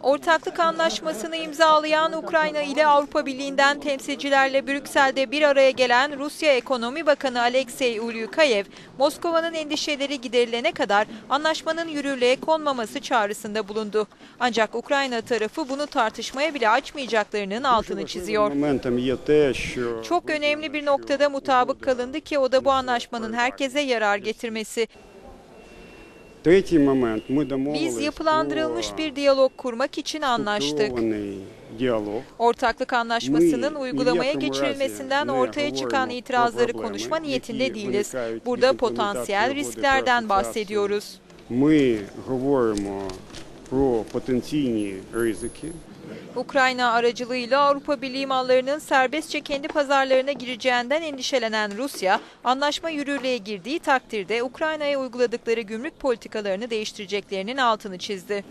Ortaklık anlaşmasını imzalayan Ukrayna ile Avrupa Birliği'nden temsilcilerle Brüksel'de bir araya gelen Rusya Ekonomi Bakanı Alexey Ulyukayev, Moskova'nın endişeleri giderilene kadar anlaşmanın yürürlüğe konmaması çağrısında bulundu. Ancak Ukrayna tarafı bunu tartışmaya bile açmayacaklarının altını çiziyor. Çok önemli bir noktada mutabık kalındı ki o da bu anlaşmanın herkese yarar getirmesi. Biz yapılandırılmış про bir diyalog kurmak için anlaştık. структурований діалог. Ortaklık anlaşmasının Ми uygulamaya ні в якому geçirilmesinden разі не ortaya çıkan говоримо itirazları про проблеми, konuşma які niyetinde değiliz. виникають Burada від potansiyel імплементації угоди про risklerden асоціацію. bahsediyoruz. Ми говоримо про потенційні ризики. Ukrayna aracılığıyla Avrupa Birliği mallarının serbestçe kendi pazarlarına gireceğinden endişelenen Rusya, anlaşma yürürlüğe girdiği takdirde Ukrayna'ya uyguladıkları gümrük politikalarını değiştireceklerinin altını çizdi.